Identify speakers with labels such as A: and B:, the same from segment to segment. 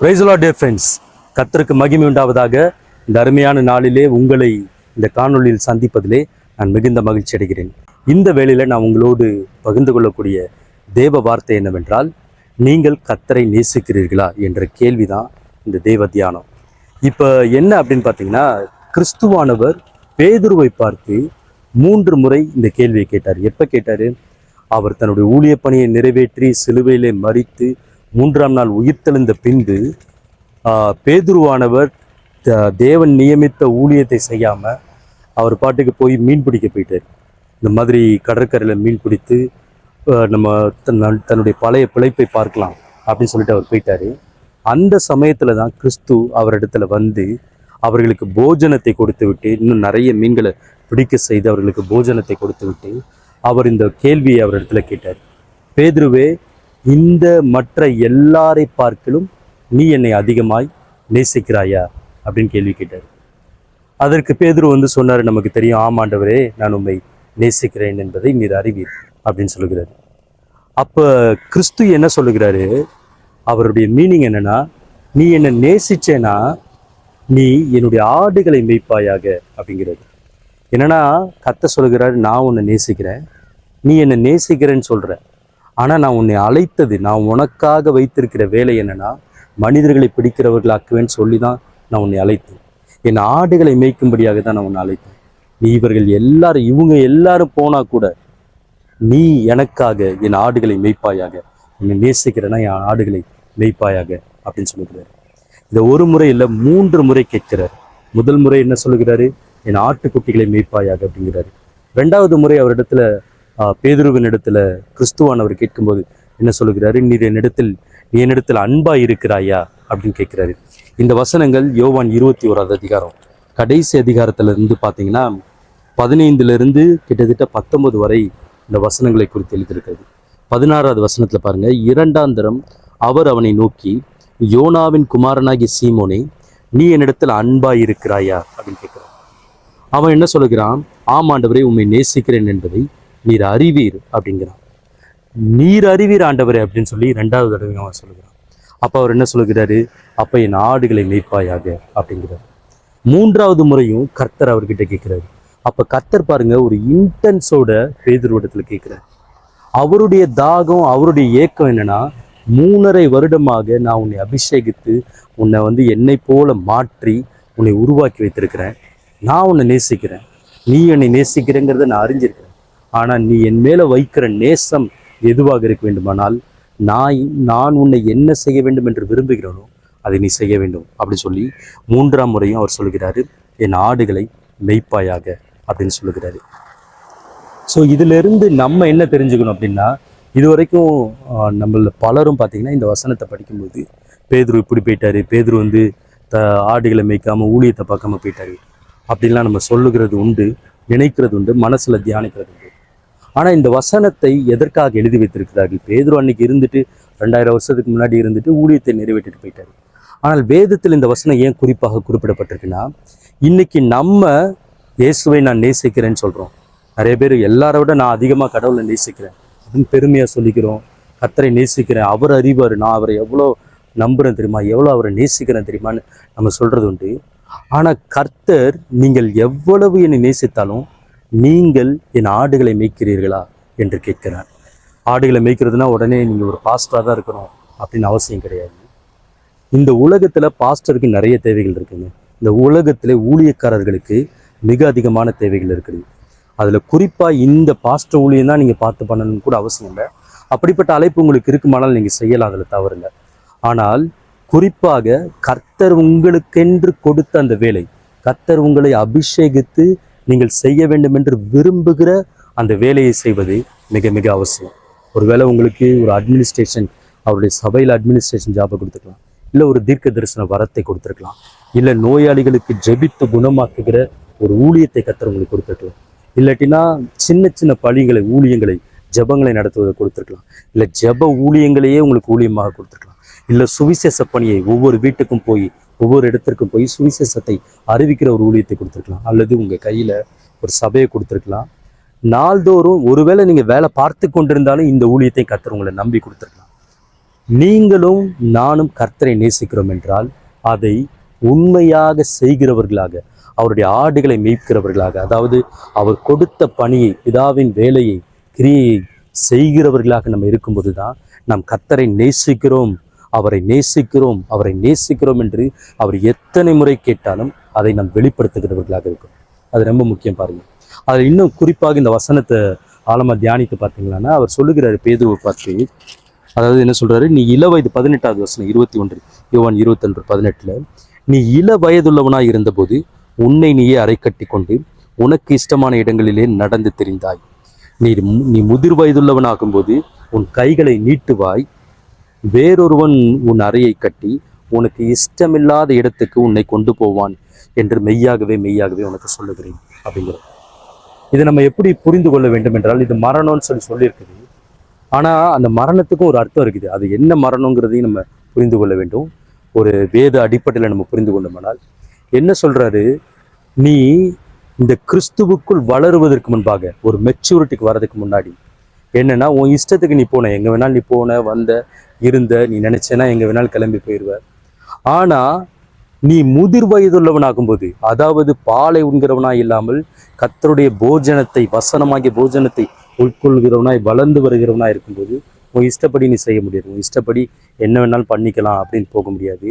A: பிரைஸ்லா day friends கத்தருக்கு மகிமை உண்டாவதாக இந்த அருமையான நாளிலே உங்களை இந்த காணொளியில் சந்திப்பதிலே நான் மிகுந்த மகிழ்ச்சி அடைகிறேன். இந்த வேளையில் நான் உங்களோடு பகிர்ந்து கொள்ளக்கூடிய தேவ வார்த்தை என்னவென்றால் நீங்கள் கத்தரை நேசிக்கிறீர்களா என்ற கேள்விதான் இந்த தேவ தியானம். இப்போ என்ன அப்படின்னு பார்த்தீங்கன்னா கிறிஸ்துவானவர் பேதுருவை பார்த்து மூன்று முறை இந்த கேள்வியை கேட்டார். எப்போ கேட்டார்? அவர் தன்னுடைய ஊழிய பணியை நிறைவேற்றி சிலுவையிலே மறித்து மூன்றாம் நாள் உயிர்த்தெழுந்த பின்பு பேதுருவானவர் த- தேவன் நியமித்த ஊழியத்தை செய்யாமல் அவர் பாட்டுக்கு போய் மீன் பிடிக்க போயிட்டார். இந்த மாதிரி கடற்கரையில் மீன் பிடித்து நம்ம தன் தன்னுடைய பழைய பிழைப்பை பார்க்கலாம் அப்படின்னு சொல்லிட்டு அவர் போயிட்டார். அந்த சமயத்தில் தான் கிறிஸ்து அவரிடத்துல வந்து அவர்களுக்கு போஜனத்தை கொடுத்து விட்டு இன்னும் நிறைய மீன்களை பிடிக்க செய்து அவர்களுக்கு போஜனத்தை கொடுத்து விட்டு அவர் இந்த கேள்வியை அவரிடத்துல கேட்டார். பேதுருவே இந்த மற்ற எல்லாரை பார்க்கிலும் நீ என்னை அதிகமாய் நேசிக்கிறாயா? அப்படின்னு கேள்வி கேட்டார். அதற்கு பேதுரு வந்து சொன்னார் நமக்கு தெரியும் ஆமாண்டவரே நான் உண்மை நேசிக்கிறேன் என்பதை நீர் அறிவீர் அப்படின்னு சொல்லுகிறார். அப்போ கிறிஸ்து என்ன சொல்லுகிறாரு? அவருடைய மீனிங் என்னன்னா நீ என்னை நேசிச்சேனா நீ என்னுடைய ஆடுகளை மெய்ப்பாயாக அப்படிங்கிறது. என்னன்னா கத்த சொல்லுகிறாரு நான் உன்னை நேசிக்கிறேன் நீ என்னை நேசிக்கிறேன்னு சொல்கிற ஆனால் நான் உன்னை அழைத்தது நான் உனக்காக வைத்திருக்கிற வேலை என்னன்னா மனிதர்களை பிடிக்கிறவர்களாக்குவேன்னு சொல்லி தான் நான் உன்னை அழைத்தேன். என் ஆடுகளை மேய்க்கும்படியாக தான் நான் உன்னை அழைத்தேன். நீ இவர்கள் எல்லாரும் இவங்க எல்லாரும் போனா கூட நீ எனக்காக என் ஆடுகளை மேய்ப்பாயாக என்னை நேசிக்கிறேன்னா என் ஆடுகளை மேய்ப்பாயாக அப்படின்னு சொல்லுகிறார். இந்த ஒரு முறை இல்லை மூன்று முறை கேட்கிறார். முதல் முறை என்ன சொல்லுகிறாரு? என் ஆட்டுக்குட்டிகளை மேய்ப்பாயாக அப்படிங்கிறாரு. ரெண்டாவது முறை அவரிடத்துல பேதுருவனிடத்தில் பேதுருவின் இடத்துல கிறிஸ்துவானவர் கேட்கும்போது என்ன சொல்லுகிறாரு? நீர் என்னிடத்தில் நீ என்னிடத்தில் அன்பா இருக்கிறாயா? அப்படின்னு கேட்கிறாரு. இந்த வசனங்கள் யோவான் இருபத்தி ஓராவது அதிகாரம். கடைசி அதிகாரத்துல இருந்து பார்த்தீங்கன்னா பதினைந்துல இருந்து கிட்டத்தட்ட பத்தொன்பது வரை இந்த வசனங்களை குறித்து எழுதியிருக்கிறது. பதினாறாவது வசனத்துல பாருங்க இரண்டாம் தரம் அவர் அவனை நோக்கி யோனாவின் குமாரனாகிய சீமோனே நீ என்னிடத்தில் அன்பாய் இருக்கிறாயா? அப்படின்னு கேட்கிறான் அவன் என்ன சொல்லுகிறான்? ஆமாண்டவரை உண்மை நேசிக்கிறேன் என்பதை நீர் அறிவீர் அப்படிங்கிறான். நீர் அறிவீர் ஆண்டவரே அப்படின்னு சொல்லி ரெண்டாவது தடவை அவன் சொல்லுகிறான் அப்போ அவர் என்ன சொல்லுகிறாரு அப்போ என் ஆடுகளை மேய்ப்பாயாக அப்படிங்கிறார். மூன்றாவது முறையும் கர்த்தர் அவர்கிட்ட கேட்கிறாரு. அப்போ கர்த்தர் பாருங்க ஒரு இன்டென்ஸோட பேதுருவடத்துல கேட்கிறார். அவருடைய தாகம் அவருடைய ஏக்கம் என்னன்னா மூணரை வருடமாக நான் உன்னை அபிஷேகித்து உன்னை வந்து என்னை போல மாற்றி உன்னை உருவாக்கி வைத்திருக்கிறேன். நான் உன்னை நேசிக்கிறேன். நீ என்னை நேசிக்கிறேங்கிறத நான் அறிஞ்சிருக்கேன் ஆனால் நீ என் மேலே வைக்கிற நேசம் எதுவாக இருக்க வேண்டுமானால் நான் நான் உன்னை என்ன செய்ய வேண்டும் என்று விரும்புகிறோனோ அதை நீ செய்ய வேண்டும் அப்படின்னு சொல்லி மூன்றாம் முறையும் அவர் சொல்கிறாரு. என் ஆடுகளை மெய்ப்பாயாக அப்படின்னு சொல்லுகிறாரு ஸோ இதிலிருந்து நம்ம என்ன தெரிஞ்சுக்கணும் அப்படின்னா இது வரைக்கும் நம்மள பலரும் பார்த்தீங்கன்னா இந்த வசனத்தை படிக்கும்போது பேதுரு இப்படி போயிட்டாரு பேதுரு வந்து த ஆடுகளை மேய்க்காம ஊழியத்தை பார்க்காம போயிட்டாரு. அப்படின்லாம் நம்ம சொல்லுகிறது உண்டு நினைக்கிறது உண்டு மனசில் தியானிக்கிறது உண்டு. ஆனால் இந்த வசனத்தை எதற்காக எழுதி வைத்திருக்கிறார்கள்? பேதுரு அன்னைக்கு இருந்துட்டு ரெண்டாயிரம் வருஷத்துக்கு முன்னாடி இருந்துட்டு ஊழியத்தை நிறைவேற்றிட்டு போயிட்டார். ஆனால் வேதத்தில் இந்த வசனம் ஏன் குறிப்பாக குறிப்பிடப்பட்டிருக்குன்னா இன்னைக்கு நம்ம இயேசுவை நான் நேசிக்கிறேன்னு சொல்கிறோம் நிறைய பேர் எல்லாரை விட நான் அதிகமாக கடவுளை நேசிக்கிறேன். அப்படின்னு பெருமையாக சொல்லிக்கிறோம். கத்தரை நேசிக்கிறேன். அவர் அறிவார். நான் அவரை எவ்வளோ நம்புகிறேன் தெரியுமா? எவ்வளோ அவரை நேசிக்கிறேன் தெரியுமான்னு நம்ம சொல்கிறது உண்டு. ஆனால் கர்த்தர் நீங்கள் எவ்வளவு என்னை நேசித்தாலும் நீங்கள் என் ஆடுகளை மேய்க்கிறீர்களா என்று கேட்கிறார். ஆடுகளை மேய்க்கிறதுனா உடனே நீங்கள் ஒரு பாஸ்டராக தான் இருக்கணும் அப்படின்னு அவசியம் கிடையாது. இந்த உலகத்தில் பாஸ்டருக்கு நிறைய தேவைகள் இருக்குங்க. இந்த உலகத்தில் ஊழியக்காரர்களுக்கு மிக அதிகமான தேவைகள் இருக்குது. அதில் குறிப்பாக இந்த பாஸ்டர் ஊழியம் தான் நீங்கள் பார்த்து பண்ணணும்னு கூட அவசியம் இல்லை. அப்படிப்பட்ட அழைப்பு உங்களுக்கு இருக்குமானால் நீங்கள் செய்யலாம் அதில் தவறில்லை ஆனால் குறிப்பாக கர்த்தர் உங்களுக்கென்று கொடுத்த அந்த வேலை கர்த்தர் உங்களை அபிஷேகித்து நீங்கள் செய்ய வேண்டும் என்று விரும்புகிற அந்த வேலையை செய்வது மிக மிக அவசியம். ஒருவேளை உங்களுக்கு ஒரு அட்மினிஸ்ட்ரேஷன் அவருடைய சபையில் அட்மினிஸ்ட்ரேஷன் ஜாபை கொடுத்துருக்கலாம் இல்லை ஒரு தீர்க்க தரிசன வரத்தை கொடுத்துருக்கலாம். இல்லை நோயாளிகளுக்கு ஜெபித்து குணமாக்குகிற ஒரு ஊழியத்தை கர்த்தர் உங்களுக்கு கொடுத்துருக்கலாம். இல்லாட்டினா சின்ன சின்ன பழிகளை ஊழியங்களை ஜெபங்களை நடத்துவதை கொடுத்துருக்கலாம். இல்லை ஜெப ஊழியங்களையே உங்களுக்கு ஊழியமாக கொடுத்துருக்கலாம். இல்லை சுவிசேஷ பணியை ஒவ்வொரு வீட்டுக்கும் போய் ஒவ்வொரு இடத்திற்கும் போய் சுவிசேஷத்தை அறிவிக்கிற ஒரு ஊழியத்தை கொடுத்துருக்கலாம். அல்லது உங்கள் கையில் ஒரு சபையை கொடுத்துருக்கலாம். நாள்தோறும் ஒருவேளை நீங்கள் வேலை பார்த்து கொண்டிருந்தாலும் இந்த ஊழியத்தை கர்த்தர் உங்களை நம்பி கொடுத்துருக்கலாம். நீங்களும் நானும் கர்த்தரை நேசிக்கிறோம் என்றால் அதை உண்மையாக செய்கிறவர்களாக அவருடைய ஆடுகளை மீட்கிறவர்களாக அதாவது அவர் கொடுத்த பணியை பிதாவின் வேலையை கிரியையை செய்கிறவர்களாக நம்ம இருக்கும்போது தான் நாம் கர்த்தரை நேசிக்கிறோம். அவரை நேசிக்கிறோம் அவரை நேசிக்கிறோம் என்று அவர் எத்தனை முறை கேட்டாலும் அதை நாம் வெளிப்படுத்துகிறவர்களாக இருக்கும் அது ரொம்ப முக்கியம் பாருங்க. அதில் இன்னும் குறிப்பாக இந்த வசனத்தை ஆழமாக தியானித்து பார்த்தீங்களான்னா அவர் சொல்லுகிறார் பேதுவை பார்த்து. அதாவது என்ன சொல்றாரு? நீ இள வயது பதினெட்டாவது வசனம் இருபத்தி ஒன்று யோவான் இருபத்தொன்று பதினெட்டுல நீ இள வயதுள்ளவனாக இருந்தபோது உன்னை நீயே அரை கட்டி கொண்டு உனக்கு இஷ்டமான இடங்களிலே நடந்து தெரிந்தாய். நீ நீ முதிர் வயதுள்ளவனாகும்போது உன் கைகளை நீட்டுவாய் வேறொருவன் உன் அறையை கட்டி உனக்கு இஷ்டமில்லாத இடத்துக்கு உன்னை கொண்டு போவான் என்று மெய்யாகவே மெய்யாகவே உனக்கு சொல்லுகிறேன் அப்படிங்கிறது. இதை நம்ம எப்படி புரிந்து கொள்ள வேண்டும் என்றால் இது மரணம்னு சொல்லி சொல்லியிருக்குது. ஆனால் அந்த மரணத்துக்கும் ஒரு அர்த்தம் இருக்குது. அது என்ன மரணங்கிறதையும் நம்ம புரிந்து கொள்ள வேண்டும். ஒரு வேத அடிப்படையில் நம்ம புரிந்து கொண்டோம்னால் என்ன சொல்கிறாரு நீ இந்த கிறிஸ்துவுக்குள் வளருவதற்கு முன்பாக ஒரு மெச்சூரிட்டிக்கு வர்றதுக்கு முன்னாடி என்னன்னா உன் இஷ்டத்துக்கு நீ போன எங்க வேணாலும் நீ போன வந்த இருந்த நீ நினச்சேன்னா எங்க வேணாலும் கிளம்பி போயிடுவ ஆனா நீ முதிர் வயதுள்ளவனாகும்போது அதாவது பாலை உண்கிறவனாய் இல்லாமல் கத்தருடைய போஜனத்தை வசனமாகிய போஜனத்தை உட்கொள்கிறவனாய் வளர்ந்து வருகிறவனாய் இருக்கும்போது உன் இஷ்டப்படி நீ செய்ய முடியாது. உன் இஷ்டப்படி என்ன வேணாலும் பண்ணிக்கலாம் அப்படின்னு போக முடியாது.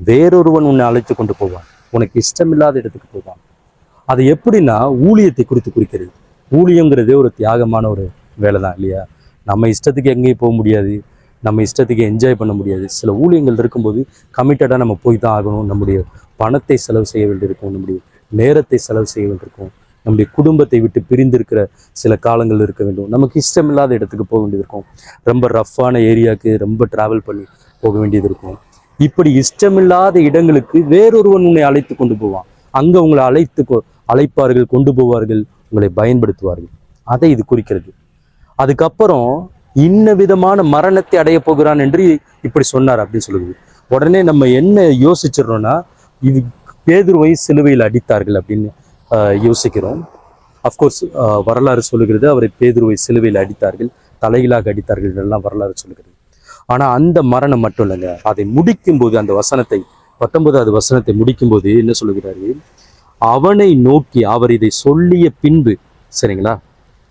A: வேறொருவன் உன்னை அழைத்து கொண்டு போவான். உனக்கு இஷ்டமில்லாத இடத்துக்கு போவான். அது எப்படின்னா ஊழியத்தை குறித்து குறிக்கிறது. ஊழியங்கிறதே ஒரு தியாகமான ஒரு வேலை தான் இல்லையா? நம்ம இஷ்டத்துக்கு எங்கேயும் போக முடியாது. நம்ம இஷ்டத்துக்கு என்ஜாய் பண்ண முடியாது. சில ஊழியங்கள் இருக்கும்போது கமிட்டடாக நம்ம போய் தான் ஆகணும். நம்முடைய பணத்தை செலவு செய்ய வேண்டியிருக்கும். நம்முடைய நேரத்தை செலவு செய்ய வேண்டியிருக்கும். நம்முடைய குடும்பத்தை விட்டு பிரிந்திருக்கிற சில காலங்கள் இருக்க வேண்டும். நமக்கு இஷ்டமில்லாத இடத்துக்கு போக வேண்டியது இருக்கும் ரொம்ப ரஃப்பான ஏரியாவுக்கு ரொம்ப டிராவல் பண்ணி போக வேண்டியது இருக்கும் இப்படி இஷ்டமில்லாத இடங்களுக்கு வேறொருவன் உன்னை அழைத்து கொண்டு போவான். அங்கே உங்களை அழைத்து கொ- அழைப்பார்கள் கொண்டு போவார்கள் உங்களை பயன்படுத்துவார்கள். அதை இது குறிக்கிறது. அதுக்கப்புறம் இன்ன விதமான மரணத்தை அடைய போகிறான் என்று இப்படி சொன்னார் அப்படின்னு சொல்லுது. உடனே நம்ம என்ன யோசிச்சிடறோம்னா இது பேதுருவை சிலுவையில் அடித்தார்கள் அப்படின்னு ஆஹ், யோசிக்கிறோம். அஃப்கோர்ஸ் வரலாறு சொல்லுகிறது அவரை பேதுருவை சிலுவையில் அடித்தார்கள் தலைகளாக அடித்தார்கள் இதெல்லாம் வரலாறு சொல்லுகிறது. ஆனா அந்த மரணம் மட்டும் இல்லைங்க. அதை முடிக்கும்போது அந்த வசனத்தை பத்தொன்பதாவது வசனத்தை முடிக்கும்போது என்ன சொல்லுகிறார்கள்? அவனை நோக்கி அவர் இதை சொல்லிய பின்பு சரிங்களா?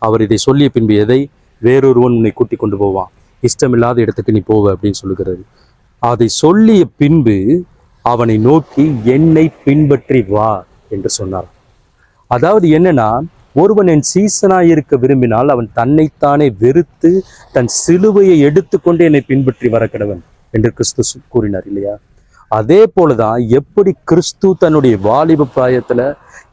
A: அவர் இதை சொல்லிய பின்பு எதை வேறொருவன் உன்னை கூட்டி கொண்டு போவான்? இஷ்டமில்லாத இடத்துக்கு நீ போவ அப்படின்னு சொல்லுகிறது அதை சொல்லிய பின்பு அவனை நோக்கி என்னை பின்பற்றி வா என்று சொன்னார். அதாவது என்னன்னா ஒருவன் என் சீசனாய் இருக்க விரும்பினால் அவன் தன்னைத்தானே வெறுத்து தன் சிலுவையை எடுத்துக்கொண்டு என்னை பின்பற்றி வர கடவன் என்று கிறிஸ்து கூறினார் இல்லையா? அதே போலதான் எப்படி கிறிஸ்து தன்னுடைய வாலிப பிராயத்துல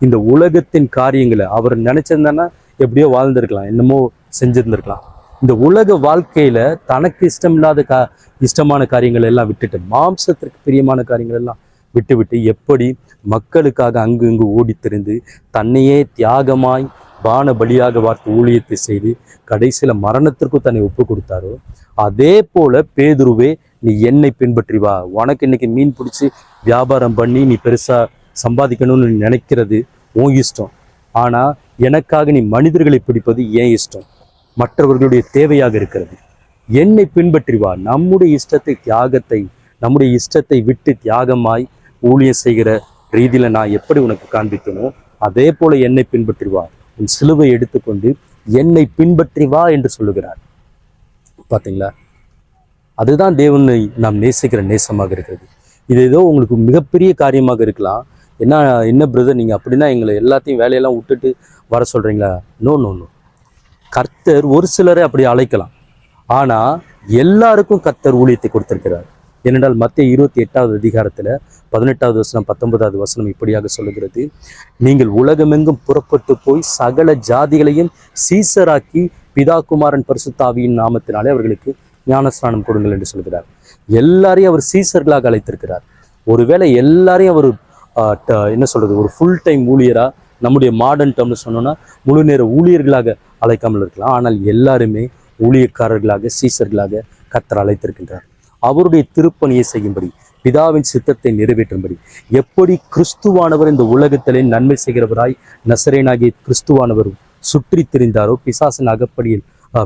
A: இந்த உலகத்தின் காரியங்களை அவர் நினைச்சிருந்தான்னா எப்படியோ வாழ்ந்திருக்கலாம் என்னமோ செஞ்சிருந்திருக்கலாம். இந்த உலக வாழ்க்கையில தனக்கு இஷ்டமில்லாத கா இஷ்டமான காரியங்கள் எல்லாம் விட்டுட்டு மாம்சத்திற்கு பிரியமான காரியங்கள் எல்லாம் விட்டுவிட்டு எப்படி மக்களுக்காக அங்கு இங்கு ஓடித் திரிந்து தன்னையே தியாகமாய் பான பலியாக பார்த்து ஊழியத்தை செய்து கடைசியில் மரணத்திற்கு தன்னை ஒப்பு கொடுத்தாரோ அதே போல பேதுருவே நீ என்னை பின்பற்றி வா. உனக்கு இன்னைக்கு மீன் பிடிச்சி வியாபாரம் பண்ணி நீ பெருசாக சம்பாதிக்கணும்னு நினைக்கிறது உன் இஷ்டம். ஆனா எனக்காக நீ மனிதர்களை பிடிப்பது ஏன் இஷ்டம்? மற்றவர்களுடைய தேவையாக இருக்கிறது. என்னை பின்பற்றி வா நம்முடைய இஷ்டத்தை தியாகத்தை நம்முடைய இஷ்டத்தை விட்டு தியாகமாய் ஊழியம் செய்கிற ரீதியில நான் எப்படி உனக்கு காண்பிக்கணும்? அதே போல என்னை பின்பற்றி வா உன் சிலுவை எடுத்துக்கொண்டு என்னை பின்பற்றி வா என்று சொல்லுகிறார். பாத்தீங்களா? அதுதான் தேவனை நாம் நேசிக்கிற நேசமாக இருக்கிறது. இது ஏதோ உங்களுக்கு மிகப்பெரிய காரியமாக இருக்கலாம். என்ன என்ன பிரதர் நீங்கள் அப்படின்னா எங்களை எல்லாத்தையும் வேலையெல்லாம் விட்டுட்டு வர சொல்கிறீங்களா நோ நோ நோ கர்த்தர் ஒரு சிலரை அப்படி அழைக்கலாம். ஆனால் எல்லாருக்கும் கர்த்தர் ஊழியத்தை கொடுத்திருக்கிறார். ஏனென்றால் மத்திய இருபத்தி எட்டாவது அதிகாரத்தில் பதினெட்டாவது வசனம் பத்தொன்பதாவது வசனம் இப்படியாக சொல்லுகிறது. நீங்கள் உலகமெங்கும் புறப்பட்டு போய் சகல ஜாதிகளையும் சீசராக்கி பிதா குமாரன் பரிசுத்தாவியின் நாமத்தினாலே அவர்களுக்கு ஞானஸ்நானம் கொடுங்கள் என்று சொல்கிறார். எல்லாரையும் அவர் சீசர்களாக அழைத்திருக்கிறார். ஒருவேளை எல்லாரையும் அவர் என்ன சொல்றது ஒரு ஃபுல் டைம் ஊழியரா நம்முடைய மாடர்ன் டேர்ம்ல சொன்னோம்னா முழு நேர ஊழியர்களாக அழைக்காமல் இருக்கலாம். ஆனால் எல்லாருமே ஊழியக்காரர்களாக சீசர்களாக கத்தர் அழைத்திருக்கின்றார். அவருடைய திருப்பணியை செய்யும்படி பிதாவின் சித்தத்தை நிறைவேற்றும்படி எப்படி கிறிஸ்துவானவர் இந்த உலகத்திலே நன்மை செய்கிறவராய் நசரேனாகிய கிறிஸ்துவானவர் சுற்றி திரிந்தாரோ பிசாசின் அகப்படியில்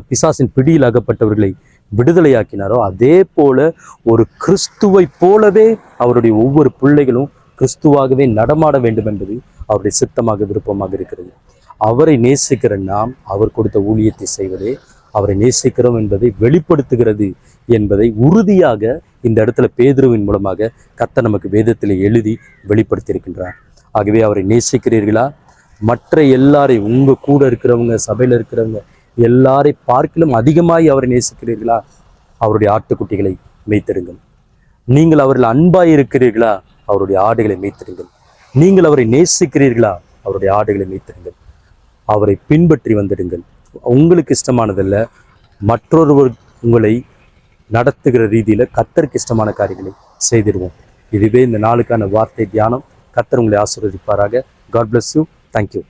A: பிசாசின் பிடியில் அகப்பட்டவர்களை விடுதலையாக்கினாரோ அதே போல ஒரு கிறிஸ்துவை போலவே அவருடைய ஒவ்வொரு பிள்ளைகளும் கிறிஸ்துவாகவே நடமாட வேண்டும் என்பது அவருடைய சித்தமாக விருப்பமாக இருக்கிறது. அவரை நேசிக்கிற நாம் அவர் கொடுத்த ஊழியத்தை செய்வதே அவரை நேசிக்கிறோம் என்பதை வெளிப்படுத்துகிறது என்பதை உறுதியாக இந்த இடத்துல பேதுருவின் மூலமாக கத்த நமக்கு வேதத்தில் எழுதி வெளிப்படுத்தியிருக்கின்றார். ஆகவே அவரை நேசிக்கிறீர்களா? மற்ற எல்லாரையும் உங்கள் கூட இருக்கிறவங்க சபையில இருக்கிறவங்க எல்லாரை பார்க்கிலும் அதிகமாய் அவரை நேசிக்கிறீர்களா? அவருடைய ஆட்டுக்குட்டிகளை மேய்த்திடுங்கள். நீங்கள் அவரில் அன்பாய் இருக்கிறீர்களா? அவருடைய ஆடுகளை மீத்திருங்கள் நீங்கள் அவரை நேசிக்கிறீர்களா? அவருடைய ஆடுகளை மீத்திருங்கள் அவரை பின்பற்றி வந்துடுங்கள். உங்களுக்கு இஷ்டமானதல்ல மற்றொருவர் உங்களை நடத்துகிற ரீதியில் கத்தருக்கு இஷ்டமான காரியங்களை செய்திடுவோம். இதுவே இந்த நாளுக்கான வார்த்தை தியானம். கத்தர் உங்களை ஆசீர்வதிப்பாராக. God bless you thank you